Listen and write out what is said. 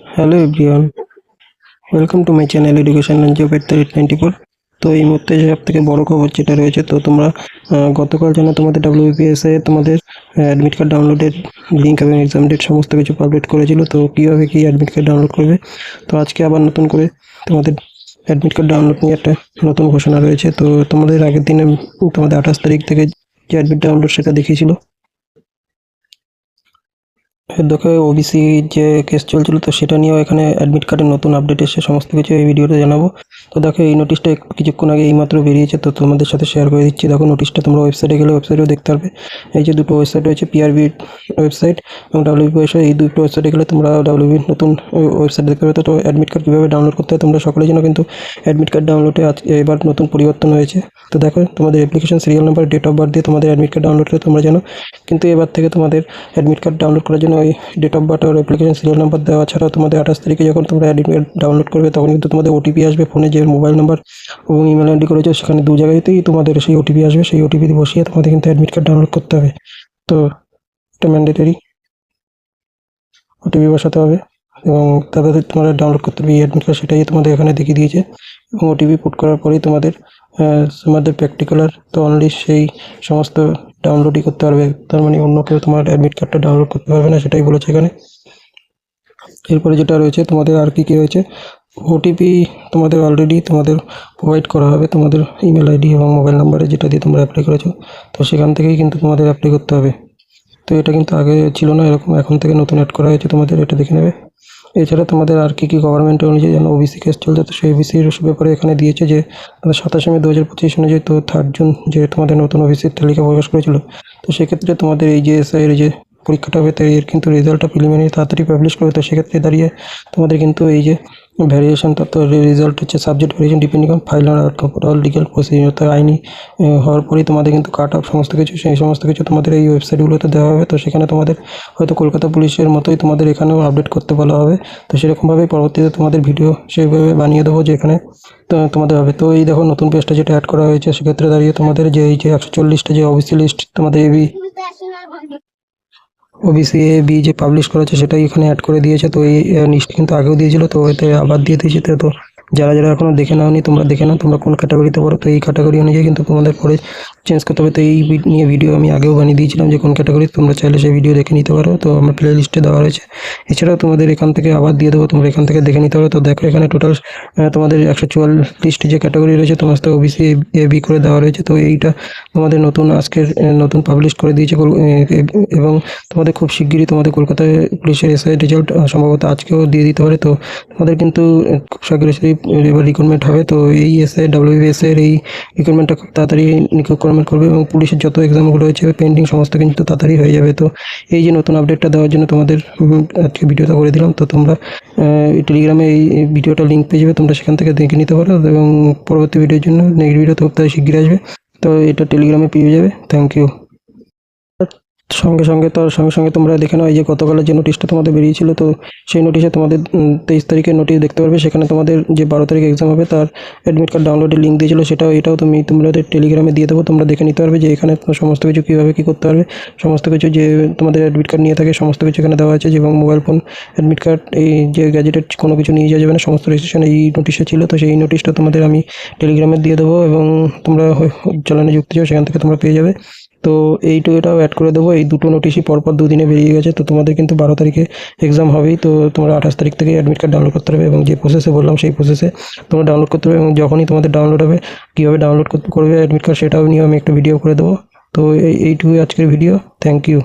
Hello everyone welcome to my channel education and job at eight ninety four তো এই মুহূর্তে সব থেকে বড় খবর যেটা রয়েছে, তো তোমরা গতকাল যেন তোমাদের ডাব্লিউবিপিএস এ তোমাদের অ্যাডমিট কার্ড ডাউনলোডের লিঙ্ক এবং এক্সাম ডেট সমস্ত কিছু পাবলিশ করেছিল, তো কীভাবে কি অ্যাডমিট কার্ড ডাউনলোড করবে? তো আজকে আবার নতুন করে তোমাদের অ্যাডমিট কার্ড ডাউনলোড নিয়ে একটা নতুন ঘোষণা রয়েছে। তো তোমাদের আগের দিনে, তোমাদের আঠাশ তারিখ থেকে যে অ্যাডমিট ডাউনলোড সেটা দেখিয়েছিল দেখো ওবিসি যে কেস চলছিল, তো সেটা নিয়েও এখানে অ্যাডমিট কার্ডের নতুন আপডেট এসে সমস্ত কিছু এই ভিডিওতে জানাব। তো দেখো, এই নোটিশটা কিছুক্ষণ আগে এইমাত্র বেরিয়েছে, তো তোমাদের সাথে শেয়ার করে দিচ্ছি। দেখো নোটিশটা তোমরা ওয়েবসাইটে গেলে ওয়েবসাইটেও দেখতে পারবে। এই যে দুটো ওয়েবসাইট রয়েছে পিআরবি ওয়েবসাইট এবং ডাব্লিউবি ওয়েবসাইট এই দুটো ওয়েবসাইটে গেলে তোমরা ডাব্লিউবির নতুন ওয়েবসাইট দেখতে পাবে তো অ্যাডমিট কার্ড কীভাবে ডাউনলোড করতে হয়, তোমরা সকলের জন্য কিন্তু অ্যাডমিট কার্ড ডাউনলোডে এবার নতুন পরিবর্তন হয়েছে। তো দেখো, তোমাদের application serial number date of birth দিয়ে তোমাদের অ্যাডমিট কার্ড ডাউনলোড করে তোমরা জানো। কিন্তু এবার থেকে তোমাদের অ্যাডমিট কার্ড ডাউনলোড করার জন্য ওই ডেট অফ বার্থ আর অ্যাপ্লিকেশন সিরিয়াল নাম্বার দেওয়া ছাড়াও তোমাদের আঠাশ তারিখে যখন তোমরা অ্যাডমিট কার্ড ডাউনলোড করবে, তখন কিন্তু তোমাদের ওটিপি আসবে ফোনে যে মোবাইল নাম্বার এবং ইমেল আইডি করেছ, সেখানে দু জায়গাতেই তোমাদের সেই ওটিপি আসবে। সেই ওটিপি বসিয়ে তোমাদের কিন্তু অ্যাডমিট কার্ড ডাউনলোড করতে হবে। তো এটা ম্যান্ডেটরি ওটিপি বসাতে হবে। এবং তারপরে তোমরা ডাউনলোড করতে হবে অ্যাডমিট কার্ড সেটাই তোমাদের এখানে দেখিয়ে দিয়েছে। এবং ওটিপি পুট করার পরেই তোমাদের তোমাদের প্র্যাকটিক্যালার তো অনলি সেই সমস্ত ডাউনলোডই করতে পারবে। তার মানে অন্য কেউ তোমার অ্যাডমিট কার্ডটা ডাউনলোড করতে পারবে না, সেটাই বলেছে এখানে। এরপরে যেটা রয়েছে, তোমাদের আর কি কী রয়েছে? ওটিপি তোমাদের অলরেডি তোমাদের প্রোভাইড করা হবে, তোমাদের ইমেল আইডি এবং মোবাইল নাম্বারে যেটা দিয়ে তোমরা অ্যাপ্লাই করেছ। তো সেখান থেকেই কিন্তু তোমাদের অ্যাপ্লাই করতে হবে। তো এটা কিন্তু আগে ছিল না, এরকম এখন থেকে নতুন অ্যাড করা হয়েছে তোমাদের, এটা দেখে নেবে। এছাড়া তোমাদের আর কী কী গভর্নমেন্ট অনুযায়ী যেন ওবিসি কেস চলছে, তো সেই ওবিসির ব্যাপারে এখানে দিয়েছে যে, তোমাদের সাতাশে মে দু হাজার পঁচিশ অনুযায়ী তো থার্ড জুন যে তোমাদের নতুন ওবিসির তালিকা প্রকাশ করেছিল, তো সেক্ষেত্রে তোমাদের এই যে এস এসআইয়ের যে পরীক্ষাটা হবে এর কিন্তু রেজাল্টটা প্রিলিমিনারি তাড়াতাড়ি পাবলিশ করবে, তো সেক্ষেত্রে দাঁড়িয়ে তোমাদের কিন্তু এই যে ভ্যারিয়েশন তো রেজাল্ট হচ্ছে subject variation depending on file all legal procedure তো আইনি হওয়ার পরেই তোমাদের কিন্তু কাট অফ সমস্ত কিছু, সেই সমস্ত কিছু তোমাদের এই ওয়েবসাইটগুলোতে দেওয়া হবে, তো সেখানে তোমাদের হয়তো কলকাতা পুলিশের মতোই তোমাদের এখানেও আপডেট করতে বলা হবে। তো সেরকমভাবেই পরবর্তীতে তোমাদের ভিডিও সেইভাবে বানিয়ে দেবো যে এখানে তো তোমাদের হবে। তো এই দেখো, নতুন পেজটা যেটা অ্যাড করা হয়েছে, সেক্ষেত্রে দাঁড়িয়ে তোমাদের যে এই যে একশো চল্লিশটা যে ওবিসি লিস্ট তোমাদের এবি ওবিসি এ বি যে পাবলিশ করা আছে সেটাই এখানে অ্যাড করে দিয়েছে, তো এই লিস্ট কিন্তু আগেও দিয়েছিল, তো এতে আবার দিয়ে দিয়েছে, তো- তো যারা যারা এখনও দেখে নাওনি, তোমরা দেখে নাও, তোমরা কোন ক্যাটাগরিতে পড়ো, তো এই ক্যাটাগরি অনুযায়ী কিন্তু তোমাদের পরে চেঞ্জ করতে হবে। তো এই নিয়ে ভিডিও আমি আগেও বানিয়ে দিয়েছিলাম যে কোন ক্যাটাগরি তোমরা চাইলে সেই ভিডিও দেখে নিতে পারো। তো আমার প্লে লিস্টে দেওয়া রয়েছে। এছাড়াও তোমাদের এখান থেকে আবার দিয়ে দেবো। তোমরা এখান থেকে দেখে নিতে পারো। তো দেখো এখানে টোটাল তোমাদের একশো চুয়াল্লিশ যে ক্যাটাগরি রয়েছে, তোমার ওবিসি এ বি করে দেওয়া রয়েছে। তো এইটা তোমাদের নতুন আজকের নতুন পাবলিশ করে দিয়েছে এবং তোমাদের খুব শিগগিরই তোমাদের কলকাতায় পুলিশের এসআই রেজাল্ট সম্ভবত আজকেও দিয়ে দিতে পারে। তো তোমাদের কিন্তু খুব এবার রিক্রুটমেন্ট হবে। তো এই এসআই ডাব্লিউবিএস এর এই রিক্রুটমেন্টটা খুব তাড়াতাড়ি রিক্রুটমেন্ট করবে এবং পুলিশের যত এক্সামগুলো হয়েছে পেন্ডিং সমস্ত কিন্তু তাড়াতাড়ি হয়ে যাবে। তো এই যে নতুন আপডেটটা দেওয়ার জন্য তোমাদের আজকে ভিডিওটা করে দিলাম। তো তোমরা টেলিগ্রামে এই ভিডিওটা লিঙ্ক পেয়ে যাবে, তোমরা সেখান থেকে দেখে নিতে পারো এবং পরবর্তী ভিডিওর জন্য নেক্সট ভিডিও তো তাই আসবে। তো এটা টেলিগ্রামে পেয়ে যাবে। থ্যাংক ইউ সঙ্গে সঙ্গে তো সঙ্গে সঙ্গে তোমরা দেখে নাও এই যে গতকালের যে নোটিশটা তোমাদের বেরিয়েছিল, তো সেই নোটিশে তোমাদের তেইশ তারিখের নোটিশ দেখতে পারবে। সেখানে তোমাদের যে বারো তারিখ এক্সাম হবে, তার অ্যাডমিট কার্ড ডাউনলোডের লিঙ্ক দিয়েছিল। সেটাও, এটাও তুমি তোমাদের টেলিগ্রামে দিয়ে দেবো, তোমরা দেখে নিতে পারবে যে এখানে তোমার সমস্ত কিছু কীভাবে কী করতে পারবে। সমস্ত কিছু যে তোমাদের অ্যাডমিট কার্ড নিয়ে থাকে, সমস্ত কিছু এখানে দেওয়া আছে এবং মোবাইল ফোন অ্যাডমিট কার্ড এই যে গ্যাজেটের কোনো কিছু নিয়ে যাওয়া যাবে না, সমস্ত রেজিস্ট্রেশন এই নোটিশে ছিল। তো সেই নোটিশটা তোমাদের আমি টেলিগ্রামে দিয়ে দেবো এবং তোমরা চ্যানেলে যুক্ত যাও, সেখান থেকে তোমরা পেয়ে যাবে। তো এইটু এটাও অ্যাড করে দেবো। এই দুটো নোটিশই পরপর দুদিনে বেরিয়ে গেছে। তো তোমাদের কিন্তু বারো তারিখে এক্সাম হবেই। তো তোমরা আঠাশ তারিখ থেকে অ্যাডমিট কার্ড ডাউনলোড করতে হবে এবং যে প্রসেসে বললাম সেই প্রসেসে তোমরা ডাউনলোড করতে হবে এবং যখনই তোমাদের ডাউনলোড হবে, কীভাবে ডাউনলোড করবে অ্যাডমিট কার্ড সেটাও নিয়ে আমি একটা ভিডিও করে দেবো। তো এই এইটুকুই আজকের ভিডিও থ্যাংক ইউ